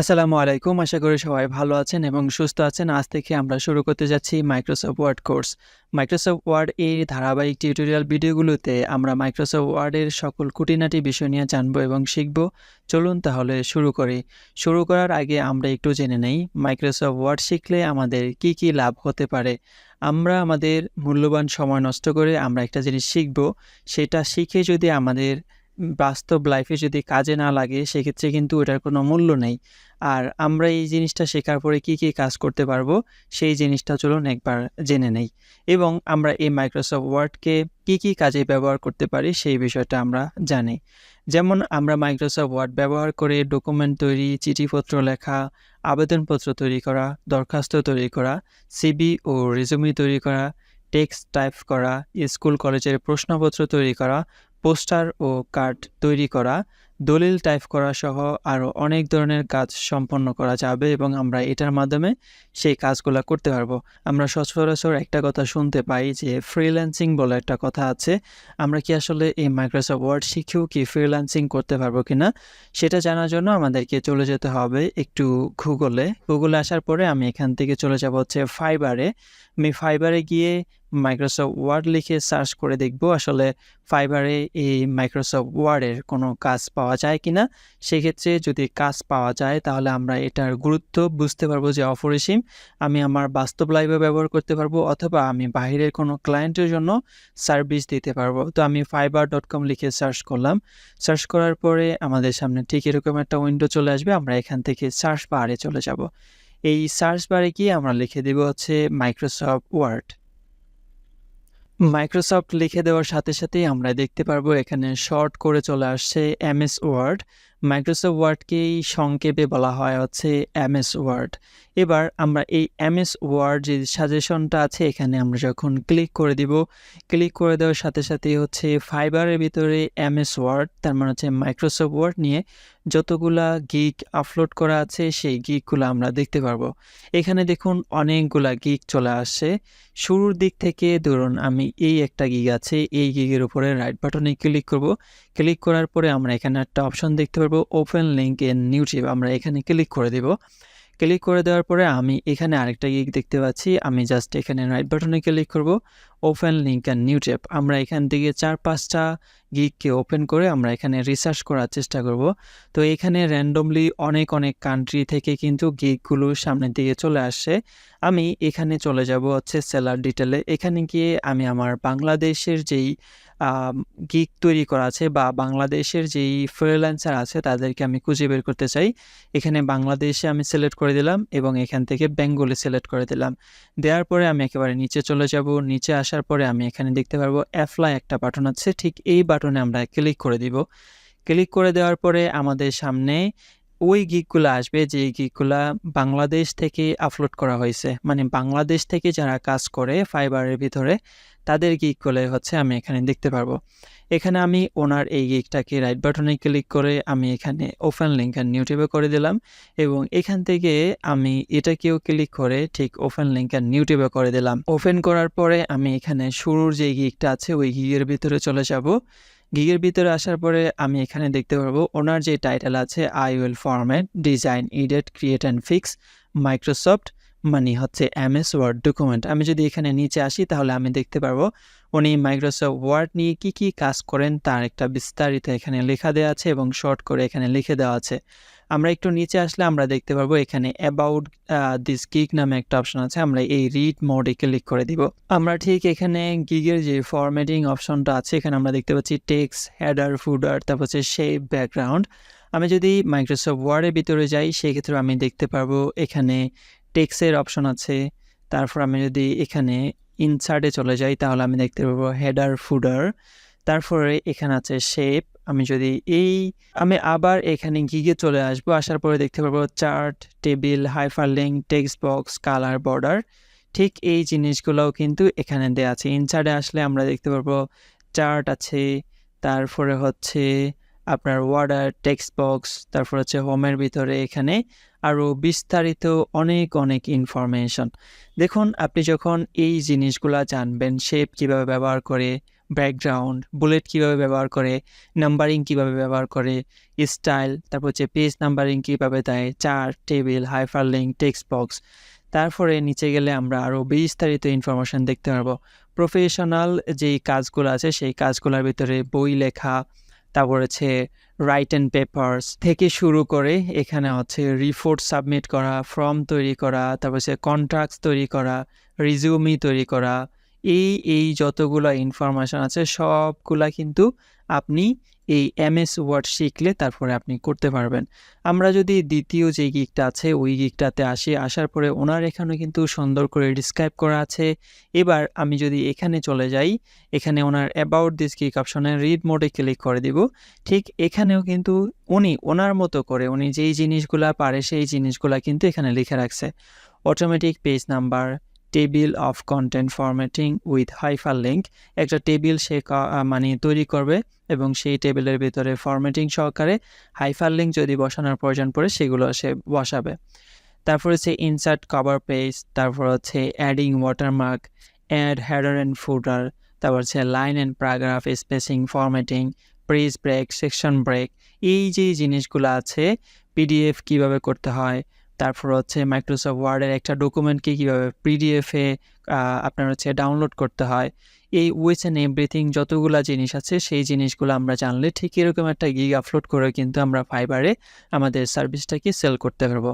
আসসালামু আলাইকুম। আশা করি সবাই ভালো আছেন এবং সুস্থ আছেন। আজ থেকে আমরা শুরু করতে যাচ্ছি Microsoft Word course. Microsoft Word এর ধারাবাহিক টিউটোরিয়াল ভিডিওগুলোতে আমরা মাইক্রোসফট ওয়ার্ডের সকল খুঁটিনাটি বিষয় নিয়ে জানব এবং শিখব। চলুন তাহলে শুরু করি। শুরু করার আগে আমরা একটু জেনে নেই মাইক্রোসফট ওয়ার্ড শিখলে আমাদের কি, কি লাভ হতে পারে। আমরা আমাদের মূল্যবান সময় নষ্ট করে আমরা একটা জিনিস শিখব, সেটা শিখে যদি আমাদের বাস্তব লাইফে যদি কাজে না লাগে সেক্ষেত্রে কিন্তু ওটার কোনো মূল্য নেই। আর আমরা এই জিনিসটা শেখার পরে কি, কি কাজ করতে পারব সেই জিনিসটা চলুন একবার জেনে নেই। এবং আমরা এই মাইক্রোসফট ওয়ার্ডকে কি, কি কাজে ব্যবহার করতে পারি সেই বিষয়টা আমরা জানি। যেমন আমরা মাইক্রোসফট ওয়ার্ড ব্যবহার করে ডকুমেন্ট তৈরি, চিঠিপত্র লেখা, আবেদনপত্র তৈরি করা, দরখাস্ত তৈরি করা, সিবি ও রেজুমে তৈরি করা, টেক্সট টাইপ করা, স্কুল কলেজের প্রশ্নপত্র তৈরি করা, পোস্টার ও কার্ড তৈরি করা, দলিল টাইপ করা সহ আরও অনেক ধরনের কাজ সম্পন্ন করা যাবে এবং আমরা এটার মাধ্যমে সেই কাজগুলো করতে পারব। আমরা সচরাচর একটা কথা শুনতে পাই যে ফ্রিল্যান্সিং বলে একটা কথা আছে। আমরা কি আসলে এই মাইক্রোসফট ওয়ার্ড শিখেও কি ফ্রিল্যান্সিং করতে পারব কিনা? সেটা জানার জন্য আমাদেরকে চলে যেতে হবে একটু গুগলে। গুগলে আসার পরে আমি এখান থেকে চলে যাব হচ্ছে ফাইবারে। আমি ফাইবারে গিয়ে মাইক্রোসফট ওয়ার্ড লিখে সার্চ করে দেখব আসলে ফাইবারে এই মাইক্রোসফট ওয়ার্ডের কোনো কাজ পাওয়া যায় কিনা। সেক্ষেত্রে যদি কাজ পাওয়া যায়, তাহলে আমরা এটার গুরুত্ব বুঝতে পারব যে অপরিসীম। আমি আমার বাস্তব লাইফে ব্যবহার করতে পারব অথবা আমি বাহিরের কোনো ক্লায়েন্টের জন্য সার্ভিস দিতে পারব। তো আমি ফাইবার ডট কম লিখে সার্চ করলাম। সার্চ করার পরে আমাদের সামনে ঠিক এরকম একটা উইন্ডো চলে আসবে। আমরা এখান থেকে সার্চ বারে চলে যাব। এই সার্চ বারে গিয়ে আমরা লিখে দেব হচ্ছে মাইক্রোসফট ওয়ার্ড। মাইক্রোসফট লিখে দেওয়ার সাথে সাথেই আমরা দেখতে পারব এখানে শর্ট করে চলে আসছে এমএস ওয়ার্ড। মাইক্রোসফট ওয়ার্ডকেই সংক্ষেপে বলা হয় হচ্ছে এমএস ওয়ার্ড। এবার আমরা এই এমএস ওয়ার্ড যে সাজেশনটা আছে এখানে আমরা যখন ক্লিক করে দিব, ক্লিক করে দেওয়ার সাথে সাথেই হচ্ছে ফাইবারের ভিতরে এমএস ওয়ার্ড তার মানে হচ্ছে মাইক্রোসফট ওয়ার্ড নিয়ে যতগুলা গিগ আপলোড করা আছে সেই গিগগুলো আমরা দেখতে পারব। এখানে দেখুন অনেকগুলা গিগ চলে আসছে। শুরুর দিক থেকে ধরুন আমি এই একটা গিগ আছে, এই গিগের উপরে রাইট বাটনে ক্লিক করব। ক্লিক করার পরে আমরা এখানে একটা অপশন দেখতে পারব ওপেন লিঙ্ক ইন ইউটিউব আমরা এখানে ক্লিক করে দিব। ক্লিক করে দেওয়ার পরে আমি এখানে আরেকটা গিগ দেখতে পাচ্ছি। আমি জাস্ট এখানে রাইট বাটনে ক্লিক করব। ওপেন লিংক অ্যান্ড ইউটিউব আমরা এখান থেকে ৪-৫টা গিগকে ওপেন করে আমরা এখানে রিসার্চ করার চেষ্টা করব। তো এখানে র্যান্ডমলি অনেক, অনেক কান্ট্রি থেকে কিন্তু গিকগুলো সামনের দিকে চলে আসছে। আমি এখানে চলে যাব হচ্ছে সেলার ডিটেলে। এখানে গিয়ে আমি আমার বাংলাদেশের যেই গিগ তৈরি করা আছে বা বাংলাদেশের যেই ফ্রিল্যান্সার আছে তাদেরকে আমি খুঁজে বের করতে চাই। এখানে বাংলাদেশে আমি সিলেক্ট করে দিলাম এবং এখান থেকে বেঙ্গলি সিলেক্ট করে দিলাম। দেওয়ার পরে আমি একেবারে নিচে চলে যাব। নিচে আসার পরে আমি এখানে দেখতে পারব অ্যাপ্লাই একটা বাটন আছে। ঠিক এই বাটনে আমরা ক্লিক করে দিব। ক্লিক করে দেওয়ার পরে আমাদের সামনে ওই গিগগুলা আসবে যেই গিগগুলা বাংলাদেশ থেকে আপলোড করা হয়েছে। মানে বাংলাদেশ থেকে যারা কাজ করে ফাইবারের ভিতরে, তাদের গিগগুলাই হচ্ছে আমি এখানে দেখতে পারব। এখানে আমি ওনার এই গিগটাকে রাইট বাটনে ক্লিক করে আমি এখানে ওপেন লিংক অ্যান্ড ইউটিউবে করে দিলাম এবং এখান থেকে আমি এটাকেও ক্লিক করে ঠিক ওপেন লিংক অ্যান্ড ইউটিউবে করে দিলাম। ওপেন করার পরে আমি এখানে শুরুর যে গিগটা আছে, ওই গিগের ভিতরে চলে যাব। গিগের ভিতরে আসার পরে আমি এখানে দেখতে পারব ওনার যে টাইটেল আছে I will format, design, edit create and fix Microsoft মানে হচ্ছে এমএস ওয়ার্ড ডকুমেন্ট। আমি যদি এখানে নিচে আসি তাহলে আমি দেখতে পারব উনি মাইক্রোসফট ওয়ার্ড নিয়ে কি, কি কাজ করেন তার একটা বিস্তারিত এখানে লেখা দেওয়া আছে এবং শর্ট করে এখানে লিখে দেওয়া আছে। আমরা একটু নিচে আসলে আমরা দেখতে পারব এখানে অ্যাবাউট দিস গিগ নামে একটা অপশন আছে। আমরা এই রিড মোডে ক্লিক করে দিব। আমরা ঠিক এখানে গিগের যে ফরম্যাটিং অপশনটা আছে এখানে আমরা দেখতে পাচ্ছি টেক্সট, হেডার, ফুডার তারপর হচ্ছে শেপ, ব্যাকগ্রাউন্ড। আমি যদি মাইক্রোসফট ওয়ার্ডের ভিতরে যাই সেক্ষেত্রে আমি দেখতে পারব এখানে টেক্সটের অপশন আছে। তারপর আমি যদি এখানে ইনসার্টে চলে যাই তাহলে আমি দেখতে পারব হেডার, ফুডার। তারপরে এখানে আছে শেপ। আমি যদি এই আমি আবার এখানে গিগে চলে আসব। আসার পরে দেখতে পারব chart, table, hyperlink, text box, colour, border. ঠিক এই জিনিসগুলোও কিন্তু এখানে দেওয়া আছে। ইনসার্টে আসলে আমরা দেখতে পারব চার্ট আছে, তারপরে হচ্ছে আপনার ওয়ার্ডার, টেক্সট বক্স, তারপর হচ্ছে হোমের ভিতরে এখানে আরও বিস্তারিত অনেক, অনেক ইনফরমেশন। দেখুন আপনি যখন এই জিনিসগুলা জানবেন শেপ কীভাবে ব্যবহার করে, ব্যাকগ্রাউন্ড বুলেট কীভাবে ব্যবহার করে নাম্বারিং কীভাবে ব্যবহার করে স্টাইল তারপর হচ্ছে পেজ নাম্বারিং কীভাবে দেয় chart table hyperlink text box তারপরে নিচে গেলে আমরা আরও বিস্তারিত ইনফরমেশন দেখতে পারব প্রফেশনাল যেই কাজগুলো আছে সেই কাজগুলোর ভিতরে বই লেখা তারপর হচ্ছে রাইট অ্যান্ড পেপার্স থেকে শুরু করে এখানে হচ্ছে রিপোর্ট সাবমিট করা ফর্ম তৈরি করা, তারপর হচ্ছে কন্ট্রাক্টস তৈরি করা রিজিউমি তৈরি করা, এই এই যতগুলো ইনফরমেশান আছে সবগুলা কিন্তু আপনি এই এমএস ওয়ার্ড শিখলে তারপরে আপনি করতে পারবেন। আমরা যদি দ্বিতীয় যে গিকটা আছে, ওই গিকটাতে আসি, আসার পরে ওনার এখানে কিন্তু সুন্দর করে ডিসক্রাইব করা আছে। এবার আমি যদি এখানে চলে যাই, এখানে ওনার অ্যাবাউট দিস গিক অপশনে রিড মোডে ক্লিক করে দিব। ঠিক এখানেও কিন্তু উনি, ওনার মতো করে উনি যেই জিনিসগুলা পারে, সেই জিনিসগুলা কিন্তু এখানে লিখে রাখছে। Automatic page number table of content formatting with hyper link একটা টেবিল সে মানে তৈরি করবে এবং সেই টেবিলের ভিতরে ফরম্যাটিং সহকারে হাইফার লিঙ্ক যদি বসানোর প্রয়োজন পড়ে সেগুলো সে বসাবে। তারপর হচ্ছে ইনসার্ট কভার পেজ তারপর হচ্ছে adding watermark add header and footer তারপর হচ্ছে line and paragraph spacing formatting press break section break এই যে জিনিসগুলো আছে পিডিএফ কীভাবে করতে হয় তারপর হচ্ছে মাইক্রোসফট ওয়ার্ডের একটা ডকুমেন্টকে কীভাবে পিডিএফে আপনার হচ্ছে ডাউনলোড করতে হয়। এই উইচ অ্যান্ড এভরিথিং যতগুলা জিনিস আছে, সেই জিনিসগুলো আমরা জানলে ঠিক এরকম একটা গিগ আপলোড করে কিন্তু আমরা ফাইবারে আমাদের সার্ভিসটাকে সেল করতে পারব।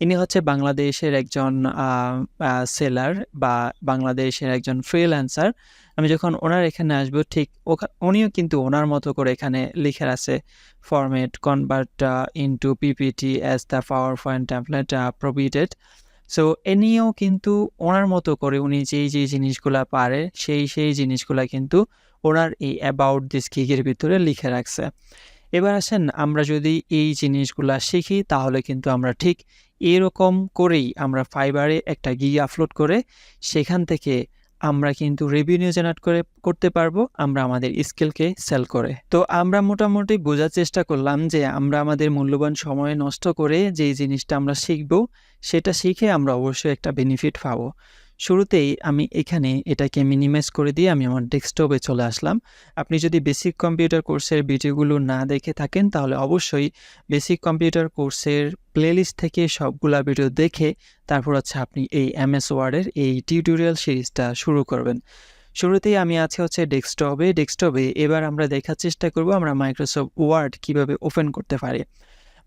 ইনি হচ্ছে বাংলাদেশের একজন সেলার বা বাংলাদেশের একজন ফ্রিল্যান্সার আমি যখন ওনার এখানে আসব, ঠিক উনিও কিন্তু ওনার মতো করে এখানে লিখে আছে format convert into PPT as the PowerPoint template provided so anyway কিন্তু ওনার মতো করে উনি যেই যেই জিনিসগুলা পারে, সেই সেই জিনিসগুলা কিন্তু ওনার এই অ্যাবাউট দিস গিগের ভিতরে লিখে রাখছে। এবার আসেন, আমরা যদি এই জিনিসগুলা শিখি, তাহলে কিন্তু আমরা ঠিক এরকম করেই আমরা ফাইবারে একটা গিগ আপলোড করে, সেখান থেকে আমরা কিন্তু রেভিনিউ জেনারেট করে, করতে পারব, আমরা আমাদের স্কিলকে সেল করে। তো আমরা মোটামুটি বোঝার চেষ্টা করলাম যে আমরা আমাদের মূল্যবান সময় নষ্ট করে যেই জিনিসটা আমরা শিখব, সেটা শিখে আমরা অবশ্যই একটা বেনিফিট পাবো। শুরুতেই আমি এখানে এটাকে মিনিমাইজ করে দিয়ে আমি আমার ডেস্কটপে চলে আসলাম। আপনি যদি বেসিক কম্পিউটার কোর্সের ভিডিওগুলো না দেখে থাকেন, তাহলে অবশ্যই বেসিক কম্পিউটার কোর্সের প্লেলিস্ট থেকে সবগুলা ভিডিও দেখে তারপর হচ্ছে আপনি এই এমএস ওয়ার্ডের এই টিউটোরিয়াল সিরিজটা শুরু করবেন। শুরুতেই আমি আছি হচ্ছে ডেস্কটপে ডেস্কটপে এবার আমরা দেখার চেষ্টা করব আমরা মাইক্রোসফট ওয়ার্ড কীভাবে ওপেন করতে পারি।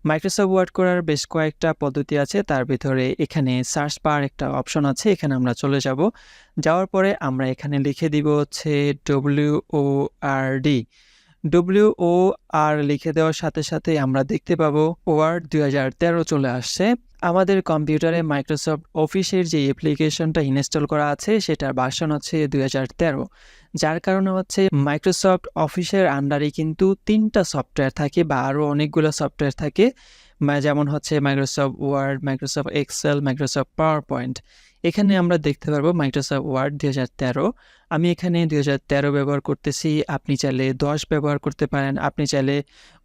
মাইক্রোসফট ওয়ার্ড করার বেশ কয়েকটা পদ্ধতি আছে। তার ভিতরে এখানে সার্চ পাওয়ার একটা অপশন আছে, এখানে আমরা চলে যাব। যাওয়ার পরে আমরা এখানে লিখে দিব হচ্ছে W O R D W O R লিখে দেওয়ার সাথে সাথে আমরা দেখতে পাবো ওয়ার্ড দু হাজার তেরো চলে আসছে। আমাদের কম্পিউটারে মাইক্রোসফট অফিসের যে অ্যাপ্লিকেশনটা ইনস্টল করা আছে, সেটার ভার্সন হচ্ছে দু হাজার তেরো। যার কারণে হচ্ছে মাইক্রোসফট অফিসের আন্ডারে কিন্তু তিনটা সফটওয়্যার থাকে বা আরও অনেকগুলো সফটওয়্যার থাকে। যেমন হচ্ছে Microsoft Word Microsoft Excel Microsoft PowerPoint এখানে আমরা দেখতে পারব মাইক্রোসফট ওয়ার্ড দু হাজার তেরো। আমি এখানে দু হাজার তেরো ব্যবহার করতেছি। আপনি চাইলে দশ ব্যবহার করতে পারেন। আপনি চাইলে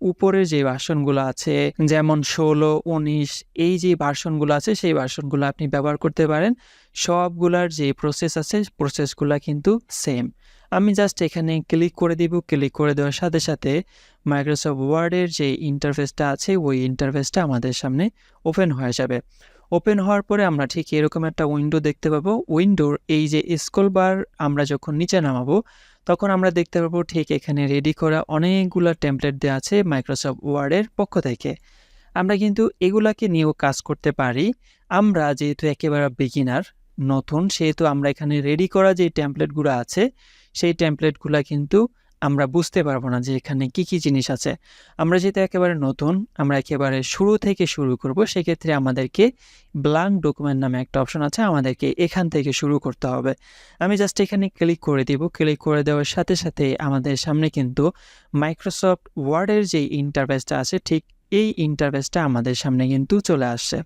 উপরের যে বাসনগুলো আছে, যেমন ষোলো, উনিশ, এই যে বাসনগুলো আছে, সেই বাসনগুলো আপনি ব্যবহার করতে পারেন। সবগুলার যে প্রসেস আছে প্রসেসগুলো কিন্তু সেম আমি জাস্ট এখানে ক্লিক করে দিব। ক্লিক করে দেওয়ার সাথে সাথে মাইক্রোসফট ওয়ার্ডের যে ইন্টারফেসটা আছে, ওই ইন্টারফেসটা আমাদের সামনে ওপেন হয়ে যাবে। ওপেন হওয়ার পরে আমরা ঠিক এরকম একটা উইন্ডো দেখতে পাবো। উইন্ডোর এই যে স্কল বার আমরা যখন নিচে নামাবো, তখন আমরা দেখতে পাবো ঠিক এখানে রেডি করা অনেকগুলো টেমপ্লেট দেওয়া আছে মাইক্রোসফট ওয়ার্ডের পক্ষ থেকে। আমরা কিন্তু এগুলাকে নিয়েও কাজ করতে পারি। আমরা যেহেতু একেবারে বিগিনার নতুন, সেহেতু আমরা এখানে রেডি করা যে টেমপ্লেটগুলো আছে, সেই টেমপ্লেটগুলো কিন্তু আমরা বুঝতে পারব না যে এখানে কি কি জিনিস আছে। আমরা যেহেতু একেবারে নতুন, আমরা একেবারে শুরু থেকে শুরু করব, সেক্ষেত্রে আমাদেরকে ব্লাঙ্ক ডকুমেন্ট নামে একটা অপশন আছে, আমাদেরকে এখান থেকে শুরু করতে হবে। আমি জাস্ট এখানে ক্লিক করে দিব ক্লিক করে দেওয়ার সাথে সাথে আমাদের সামনে কিন্তু মাইক্রোসফট ওয়ার্ডের যে ইন্টারফেসটা আছে, ঠিক এই ইন্টারফেসটা আমাদের সামনে কিন্তু চলে আসছে।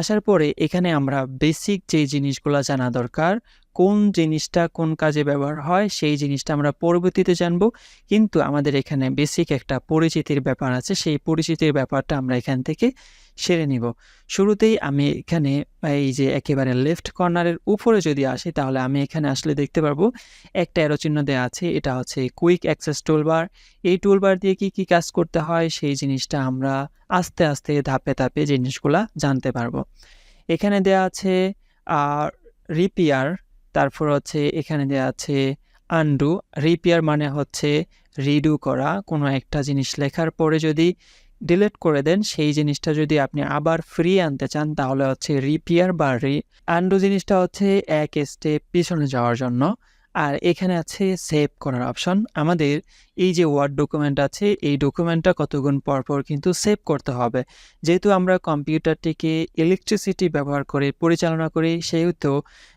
আসার পরে এখানে আমরা বেসিক যে জিনিসগুলো জানা দরকার কোন জিনিসটা কোন কাজে ব্যবহার হয়, সেই জিনিসটা আমরা পরবর্তীতে জানব। কিন্তু আমাদের এখানে বেসিক একটা পরিচিতির ব্যাপার আছে, সেই পরিচিতির ব্যাপারটা আমরা এখান থেকে সেরে নিব। শুরুতেই আমি এখানে এই যে একেবারে লেফট কর্নারের উপরে যদি আসি, তাহলে আমি এখানে আসলে দেখতে পারব, একটা অ্যারো চিহ্ন দেওয়া আছে, এটা হচ্ছে কুইক অ্যাক্সেস টুলবার এই টুলবার দিয়ে কি কি কাজ করতে হয়, সেই জিনিসটা আমরা আস্তে আস্তে ধাপে ধাপে জিনিসগুলা জানতে পারব। এখানে দেওয়া আছে রিপিয়ার তারপর হচ্ছে এখানে দেওয়া আছে আন্ডু রিপেয়ার মানে হচ্ছে রিডু করা, কোনো একটা জিনিস লেখার পরে যদি ডিলিট করে দেন, সেই জিনিসটা যদি আপনি আবার ফ্রি আনতে চান, তাহলে হচ্ছে রিপেয়ার বা রি আন্ডু জিনিসটা হচ্ছে এক স্টেপ পিছনে যাওয়ার জন্য। আর এখানে আছে সেভ করার অপশন আমাদের এই যে ওয়ার্ড ডকুমেন্ট আছে, এই ডকুমেন্টটা কতক্ষণ পর পর কিন্তু সেভ করতে হবে। যেহেতু আমরা কম্পিউটারটিকে ইলেকট্রিসিটি ব্যবহার করে, পরিচালনা করি, সেহেতু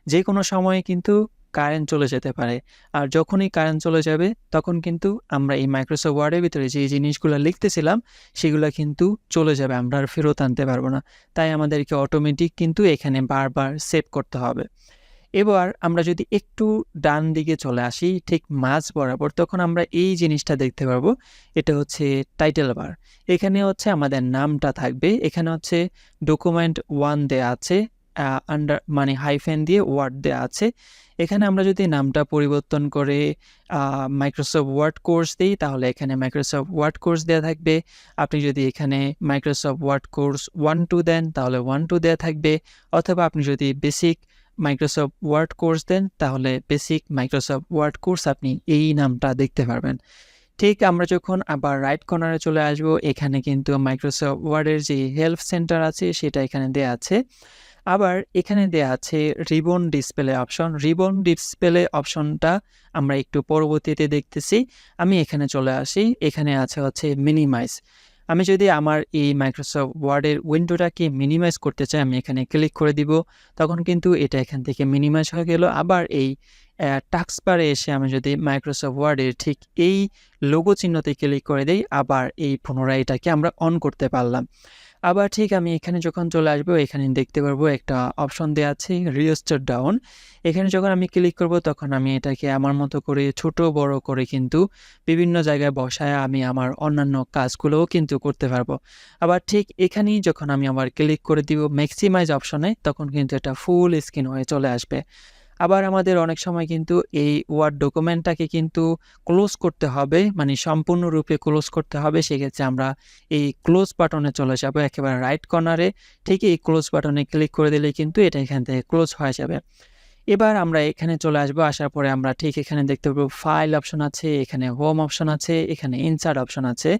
যে কোনো সময়ে কিন্তু কারেন্ট চলে যেতে পারে। আর যখনই কারেন্ট চলে যাবে, তখন কিন্তু আমরা এই মাইক্রোসফট ওয়ার্ডের ভিতরে যে জিনিসগুলো লিখতেছিলাম, সেগুলো কিন্তু চলে যাবে। আমরা আর ফেরত আনতে পারব না। তাই আমাদেরকে অটোমেটিক কিন্তু এখানে বারবার সেভ করতে হবে। এবার আমরা যদি একটু ডান দিকে চলে আসি, ঠিক মাঝ বরাবর, তখন আমরা এই জিনিসটা দেখতে পারব। এটা হচ্ছে টাইটেল বার এখানে হচ্ছে আমাদের নামটা থাকবে। এখানে হচ্ছে ডকুমেন্ট ওয়ান দেয়া আছে আন্ডার মানে হাইফেন দিয়ে ওয়ার্ড দেওয়া আছে। এখানে আমরা যদি নামটা পরিবর্তন করে মাইক্রোসফট ওয়ার্ড কোর্স দিই, তাহলে এখানে মাইক্রোসফট ওয়ার্ড কোর্স দেওয়া থাকবে। আপনি যদি এখানে Microsoft Word course one two দেন, তাহলে ওয়ান টু দেওয়া থাকবে। অথবা আপনি যদি বেসিক মাইক্রোসফট ওয়ার্ড কোর্স দেন, তাহলে বেসিক মাইক্রোসফট ওয়ার্ড কোর্স আপনি এই নামটা দেখতে পারবেন। ঠিক আমরা যখন আবার রাইট কর্নারে চলে আসব, এখানে কিন্তু মাইক্রোসফট ওয়ার্ডের যে হেল্প সেন্টার আছে, সেটা এখানে দেওয়া আছে। আবার এখানে দেয়া আছে ribbon display option ribbon display অপশনটা আমরা একটু পরবর্তীতে দেখতেছি। আমি এখানে চলে আসি। এখানে আছে হচ্ছে মিনিমাইজ আমি যদি আমার এই মাইক্রোসফট ওয়ার্ডের উইন্ডোটাকে মিনিমাইজ করতে চাই, আমি এখানে ক্লিক করে দিব। তখন কিন্তু এটা এখান থেকে মিনিমাইজ হয়ে গেল। আবার এই টাক্স এসে আমি যদি মাইক্রোসফট ওয়ার্ডের ঠিক এই লোগো চিহ্নতে ক্লিক করে দিই, আবার এই পুনরায় এটাকে আমরা অন করতে পারলাম। আবার ঠিক আমি এখানে যখন চলে আসব, এখানে দেখতে পারব একটা অপশন দেওয়া আছে রিওস্টার ডাউন এখানে যখন আমি ক্লিক করব, তখন আমি এটাকে আমার মতো করে ছোট, বড় করে কিন্তু বিভিন্ন জায়গায় বসায় আমি আমার অন্যান্য কাজগুলোও কিন্তু করতে পারব। আবার ঠিক এখানেই যখন আমি আবার ক্লিক করে দিব ম্যাক্সিমাইজ অপশনে তখন কিন্তু এটা ফুল স্ক্রিন হয়ে চলে আসবে। আবার আমাদের অনেক সময় কিন্তু এই ওয়ার্ড ডকুমেন্টটাকে কিন্তু ক্লোজ করতে হবে মানে সম্পূর্ণরূপে ক্লোজ করতে হবে। সেক্ষেত্রে আমরা এই ক্লোজ বাটনে চলে যাব, একেবারে রাইট কর্নারে ঠিক এই ক্লোজ বাটনে ক্লিক করে দিলে কিন্তু এটা এখান থেকে ক্লোজ হয়ে যাবে। এবার আমরা এখানে চলে আসব, আসার পরে আমরা ঠিক এখানে দেখতে পাবো ফাইল অপশন আছে, এখানে হোম অপশন আছে, এখানে ইনসার্ট অপশন আছে।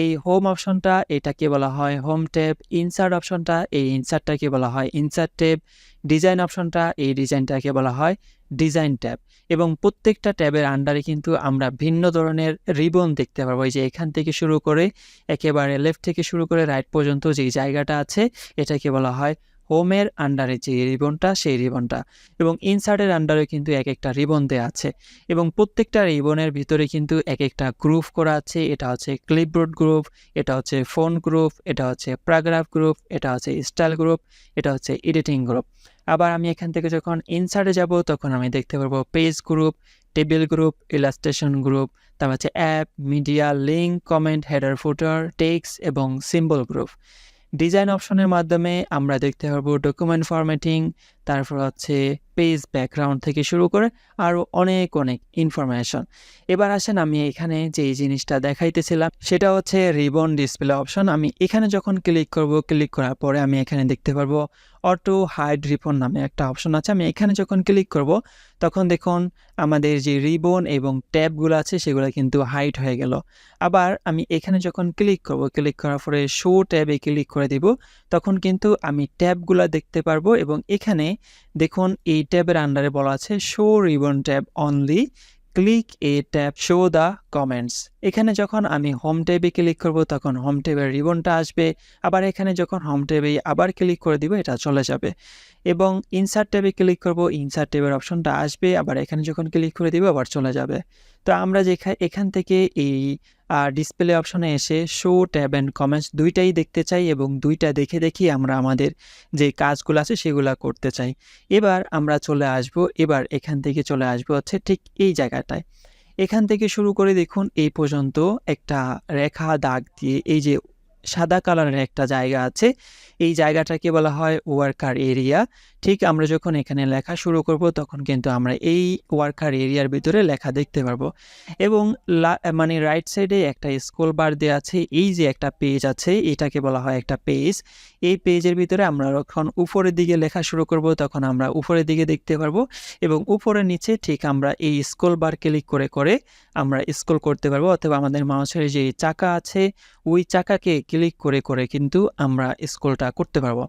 এই হোম অপশনটা এটাকে বলা হয় হোম ট্যাব ইনসার্ট অপশনটা এই ইনসার্টটাকে বলা হয় ইনসার্ট ট্যাব ডিজাইন অপশনটা এই ডিজাইনটাকে বলা হয় ডিজাইন ট্যাব। এবং প্রত্যেকটা ট্যাবের আন্ডারে কিন্তু আমরা ভিন্ন ধরনের রিবন দেখতে পারব। এই যে এখান থেকে শুরু করে একেবারে লেফট থেকে শুরু করে রাইট পর্যন্ত যে জায়গাটা আছে, এটাকে বলা হয় হোমের আন্ডারে যে রিবনটা, সেই রিবনটা। এবং ইনসার্টের আন্ডারে কিন্তু এক একটা রিবন দেওয়া আছে। এবং প্রত্যেকটা রিবনের ভিতরে কিন্তু এক একটা গ্রুপ করা আছে। এটা হচ্ছে ক্লিপবোর্ড গ্রুপ, এটা হচ্ছে ফোন গ্রুপ, এটা হচ্ছে প্যারাগ্রাফ গ্রুপ, এটা হচ্ছে স্টাইল গ্রুপ, এটা হচ্ছে এডিটিং গ্রুপ। আবার আমি এখান থেকে যখন ইনসার্টে যাব, তখন আমি দেখতে পারব page group, table group, illustration group, তারপর হচ্ছে app, media, link, comment, header, footer text এবং সিম্বল গ্রুপ। ডিজাইন অপশনের মাধ্যমে আমরা দেখতে পারব ডকুমেন্ট ফরম্যাটিং তারপর হচ্ছে পেজ ব্যাকগ্রাউন্ড থেকে শুরু করে আরও অনেক অনেক ইনফরমেশন এবার আসেন আমি এখানে যে জিনিসটা দেখাইতেছিলাম, সেটা হচ্ছে রিবন ডিসপ্লে অপশন আমি এখানে যখন ক্লিক করব ক্লিক করার পরে আমি এখানে দেখতে পারব অটো হাইড রিবন নামে একটা অপশন আছে। আমি এখানে যখন ক্লিক করব, তখন দেখুন আমাদের যে রিবন এবং ট্যাবগুলো আছে, সেগুলো কিন্তু হাইড হয়ে গেল। আবার আমি এখানে যখন ক্লিক করব ক্লিক করার পরে শো ট্যাবে ক্লিক করে দিব, তখন কিন্তু আমি ট্যাবগুলো দেখতে পারব এবং এখানে দেখুন, এই ট্যাবের আন্ডারে বলা আছে show ribbon tab only click a tab show the comments এখানে যখন আমি হোম ট্যাবে ক্লিক করব, তখন হোম ট্যাবের রিবনটা আসবে, আবার এখানে যখন হোম ট্যাবে আবার ক্লিক করে দিব, এটা চলে যাবে। এবং ইনসার্ট ট্যাবে ক্লিক করব ইনসার্ট ট্যাবের অপশনটা আসবে, আবার এখানে যখন ক্লিক করে দিব, আবার চলে যাবে। তো আমরা যেখানে এখান থেকে এই ডিসপ্লে অপশনে এসে শো ট্যাব অ্যান্ড কমেন্টস দুইটাই দেখতে চাই এবং দুইটা দেখে দেখি আমরা আমাদের যে কাজগুলো আছে সেগুলো করতে চাই। এবার আমরা চলে আসব, এবার এখান থেকে চলে আসব হচ্ছে ঠিক এই জায়গাটায়। এখান থেকে শুরু করে দেখুন, এই পর্যন্ত একটা রেখা দাগ দিয়ে এই যে সাদা কালারের একটা জায়গা আছে। এই জায়গাটাকে বলা হয় ওয়ার্কার এরিয়া। ঠিক আমরা যখন এখানে লেখা শুরু করব, তখন কিন্তু আমরা এই ওয়ার্কার এরিয়ার ভিতরে লেখা দেখতে পারব। এবং মানে রাইট সাইডে একটা স্কুল বার দেওয়া আছে। এই যে একটা পেজ আছে, এটাকে বলা হয় একটা পেজ এই পেজের ভিতরে আমরা যখন উপরের দিকে লেখা শুরু করব, তখন আমরা উপরের দিকে দেখতে পারব। এবং উপরের নিচে ঠিক আমরা এই স্কুল বার ক্লিক করে করে আমরা স্ক্রল করতে পারব। অথবা আমাদের মাউসের যে চাকা আছে, ওই চাকাকে ক্লিক করে করে কিন্তু আমরা স্ক্রলটা করতে পারব।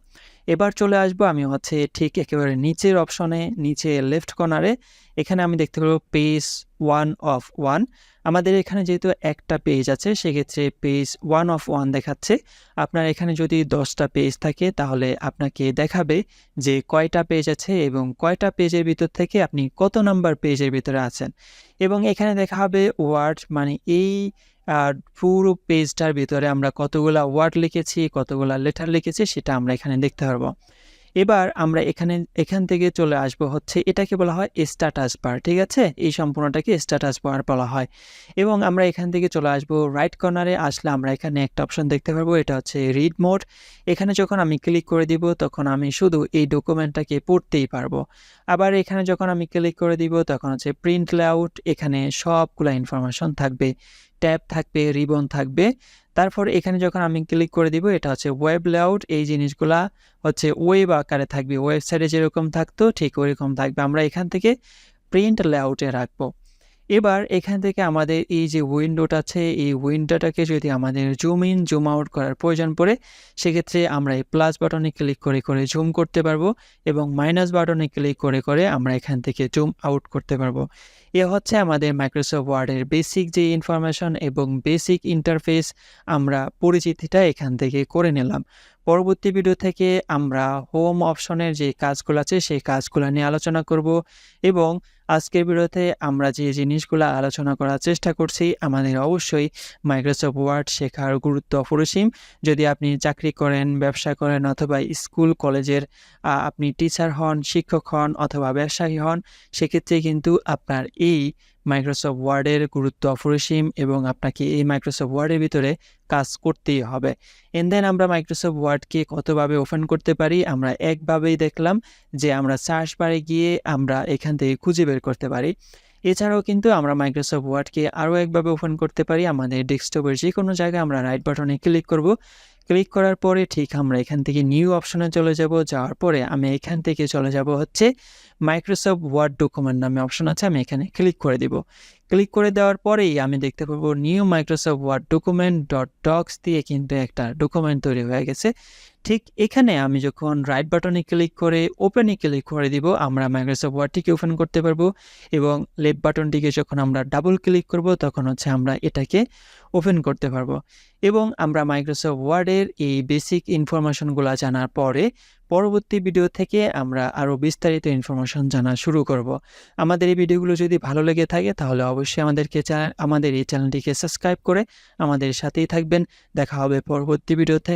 এবার চলে আসব আমি হচ্ছে ঠিক একেবারে নিচের অপশনে নিচে লেফট কর্নারে এখানে আমি দেখতে পারব পেজ ওয়ান অফ ওয়ান আমাদের এখানে যেহেতু একটা পেজ আছে, সেক্ষেত্রে পেজ ওয়ান অফ ওয়ান দেখাচ্ছে। আপনার এখানে যদি দশটা পেজ থাকে, তাহলে আপনাকে দেখাবে যে কয়টা পেজ আছে এবং কয়টা পেজের ভিতর থেকে আপনি কত নাম্বার পেজের ভিতরে আছেন। এবং এখানে দেখা হবে ওয়ার্ড মানে এই পুরো পেজটার ভিতরে আমরা কতগুলা ওয়ার্ড লিখেছি, কতগুলা লেটার লিখেছি, সেটা আমরা এখানে দেখতে পারব। এবার আমরা এখানে, এখান থেকে চলে আসব হচ্ছে এটাকে বলা হয় স্ট্যাটাস বার ঠিক আছে? এই সম্পূর্ণটাকে স্ট্যাটাস বার বলা হয়। এবং আমরা এখান থেকে চলে আসব রাইট কর্নারে আসলে আমরা এখানে একটা অপশন দেখতে পারব, এটা হচ্ছে রিড মোড এখানে যখন আমি ক্লিক করে দিব, তখন আমি শুধু এই ডকুমেন্টটাকে পড়তেই পারব। আবার এখানে যখন আমি ক্লিক করে দিব, তখন হচ্ছে প্রিন্ট লেআউট এখানে সবগুলা ইনফরমেশন থাকবে। ট্যাব থাকবে, রিবন থাকবে। তারপর এখানে যখন আমি ক্লিক করে দিব, এটা হচ্ছে ওয়েব লেআউট। এই জিনিসগুলা হচ্ছে ওয়েব আকারে থাকবে। ওয়েবসাইটে যেরকম থাকতো, ঠিক ওইরকম থাকবে। আমরা এখান থেকে প্রিন্ট লেআউটে রাখব। এবার এখান থেকে আমাদের এই যে উইন্ডোটা আছে, এই উইন্ডোটাকে যদি আমাদের জুম ইন জুম আউট করার প্রয়োজন পড়ে, সেক্ষেত্রে আমরা এই প্লাস বাটনে ক্লিক করে করে জুম করতে পারব এবং মাইনাস বাটনে ক্লিক করে করে আমরা এখান থেকে জুম আউট করতে পারব। এ হচ্ছে আমাদের মাইক্রোসফট ওয়ার্ডের বেসিক যে ইনফরমেশন এবং বেসিক ইন্টারফেস আমরা পরিচিতিটা এখান থেকে করে নিলাম। পরবর্তী ভিডিও থেকে আমরা হোম অপশনের যে কাজগুলো আছে, সেই কাজগুলো নিয়ে আলোচনা করব এবং আজকের ভিডিওতে আমরা যে জিনিসগুলো আলোচনা করার চেষ্টা করছি, আমাদের অবশ্যই মাইক্রোসফট ওয়ার্ড শেখার গুরুত্ব অপরিসীম। যদি আপনি চাকরি করেন, ব্যবসা করেন অথবা স্কুল, কলেজের আপনি টিচার হন, শিক্ষক হন অথবা ব্যবসায়ী হন, সেক্ষেত্রে কিন্তু আপনার এই মাইক্রোসফট ওয়ার্ডের গুরুত্ব অপরিসীম এবং আপনাকে এই মাইক্রোসফট ওয়ার্ডের ভিতরে কাজ করতেই হবে। এন দেন আমরা মাইক্রোসফট ওয়ার্ডকে কতভাবে ওপেন করতে পারি? আমরা একভাবেই দেখলাম যে আমরা সার্চ বারে গিয়ে আমরা এখান থেকে খুঁজে বের করতে পারি। এছাড়াও কিন্তু আমরা মাইক্রোসফট ওয়ার্ডকে আরও একভাবে ওপেন করতে পারি। আমাদের ডেস্কটপের যে কোনো জায়গায় আমরা রাইট বাটনে ক্লিক করব। ক্লিক করার পরে ঠিক আমরা এখান থেকে নিউ অপশনে চলে যাব। যাওয়ার পরে আমি এখান থেকে চলে যাব হচ্ছে মাইক্রোসফট ওয়ার্ড ডকুমেন্ট নামে অপশন আছে। আমি এখানে ক্লিক করে দিব। ক্লিক করে দেওয়ার পরেই আমি দেখতে পাবো new Microsoft Word document dot docx দিয়ে কিন্তু একটা ডকুমেন্ট তৈরি হয়ে গেছে। ঠিক এখানে আমি যখন রাইট বাটনে ক্লিক করে ওপেনে ক্লিক করে দিব, আমরা মাইক্রোসফট ওয়ার্ডটিকে ওপেন করতে পারব এবং লেফট বাটনটিকে যখন আমরা ডাবল ক্লিক করব, তখন হচ্ছে আমরা এটাকে ওপেন করতে পারব। এবং আমরা মাইক্রোসফট ওয়ার্ডের এই বেসিক ইনফরমেশনগুলো জানার পরে পরবর্তী ভিডিও থেকে আমরা আরও বিস্তারিত ইনফরমেশন জানা শুরু করব। আমাদের এই ভিডিওগুলো যদি ভালো লেগে থাকে, তাহলে অবশ্যই আমাদেরকে আমাদের এই চ্যানেলটিকে সাবস্ক্রাইব করে আমাদের সাথেই থাকবেন। দেখা হবে পরবর্তী ভিডিওতে